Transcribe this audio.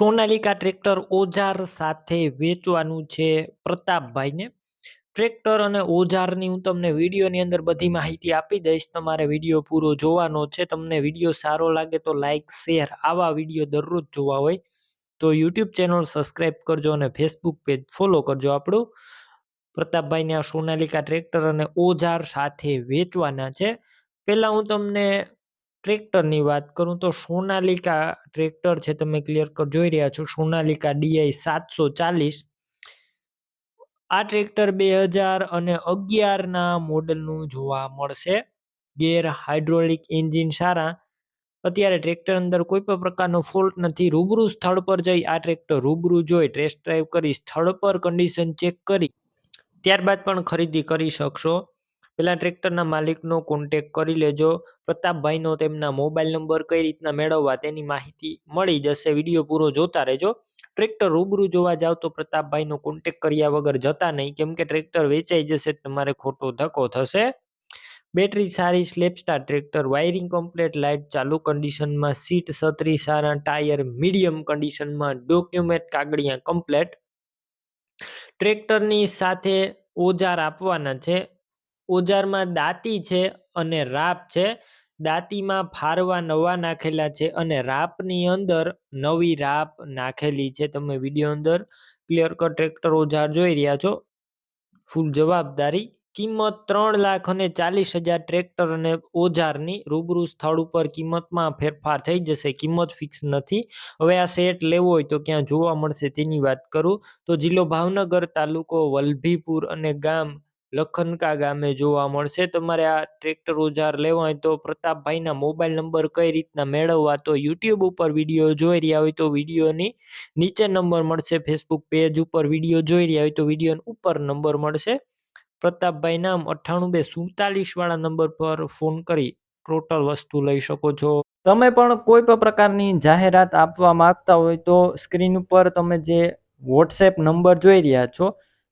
Sonalika tractor ઓજાર સાથે વેચવાનું છે પ્રતાપભાઈને. ટ્રેક્ટર અને ઓજારની હું તમને વિડીયોની અંદર બધી માહિતી આપી દઈશ. તમારે વીડિયો પૂરો જોવાનો છે. તમને વીડિયો સારો લાગે તો લાઇક શેર આવા વીડિયો દરરોજ જોવા હોય. તો યુટ્યુબ ચેનલ સબસ્ક્રાઈબ કરજો અને ફેસબુક પેજ ફોલો કરજો આપણું. પ્રતાપભાઈને આ સોનાલિકા ટ્રેક્ટર અને ઓજાર સાથે વેચવાના છે. પહેલાં હું તમને ટ્રેક્ટરની વાત કરું તો સોનાલિકા ટ્રેક્ટર છે, તમે ક્લિયર કર, જોઈ રહ્યા છો. સોનાલિકા ડીઆઈ સાતસો ચાલીસ. આ ટ્રેક્ટર બે હજાર અને અગિયારના મોડલનું જોવા મળશે. ગેર હાઇડ્રોલિક એન્જિન સારા. અત્યારે ટ્રેક્ટર અંદર કોઈ પણ પ્રકારનો ફોલ્ટ નથી. રૂબરૂ સ્થળ પર જઈ આ ટ્રેક્ટર રૂબરૂ જોઈ, ટેસ્ટ ડ્રાઈવ કરી, સ્થળ પર કન્ડિશન ચેક કરી. ત્યારબાદ પણ ખરીદી કરી શકશો. પેલા ટ્રેક્ટરના માલિકનો કોન્ટેક કરી લેજો. પ્રતાપભાઈનો તેમના મોબાઈલ નંબર કઈ રીતના મેળવવા તેની માહિતી મળી જશે. વીડિયો પૂરો જોતા રહેજો. ટ્રેક્ટર રૂબરૂ જોવા જાવ તો પ્રતાપભાઈનો કોન્ટેક કર્યા વગર જતા નહીં. કેમ કે ટ્રેક્ટર વેચાઈ જશે, તમારે ખોટો ધક્કો થશે. બેટરી સારી સ્લેપસ્ટાર ટ્રેક્ટર વાયરિંગ કમ્પ્લેટ લાઇટ ચાલુ કન્ડિશનમાં સીટ છત્રી સારા ટાયર મીડિયમ કન્ડિશનમાં ડોક્યુમેન્ટ કાગળિયા કમ્પ્લેટ ટ્રેક્ટરની સાથે ઓજાર આપવાના છે. ઓજારમાં દાંતી છે અને રાપ છે. દાંતીમાં ફારવા નવા નાખેલા છે અને રાપની અંદર નવી રાપ નાખેલી છે. તમે વીડિયો અંદર ક્લિયર કટ ટ્રેક્ટર ઓજાર જોઈ રહ્યા છો. ફૂલ જવાબદારી. કિંમત ત્રણ લાખ અને ચાલીસ હજાર ટ્રેક્ટર અને ઓજારની રૂબરૂ સ્થળ ઉપર કિંમતમાં ફેરફાર થઈ જશે. કિંમત ફિક્સ નથી. હવે આ સેટ લેવો હોય તો ક્યાં જોવા મળશે તેની વાત કરું. તો જિલ્લો ભાવનગર તાલુકો વલભીપુર અને ગામ લખનકા ગામે જોવા મળશે. તમારે આ ટ્રેક્ટર ઓજાર લેવા હોય તો પ્રતાપભાઈના મોબાઈલ નંબર કઈ રીતના મેળવવા તો યુટ્યુબ ઉપર વીડિયો જોઈ રહ્યા હોય તો વિડીયોની નીચે નંબર મળશે. ફેસબુક પેજ ઉપર વીડિયો જોઈ રહ્યા હોય તો વીડિયો ઉપર નંબર મળશે. પ્રતાપભાઈ નામ અઠ્ઠાણું બે સુડતાલીસ વાળા નંબર પર ફોન કરી ટોટલ વસ્તુ લઈ શકો છો. તમે પણ કોઈ પણ પ્રકારની જાહેરાત આપવા માંગતા હોય તો સ્ક્રીન ઉપર તમે જે વોટ્સએપ નંબર જોઈ રહ્યા છો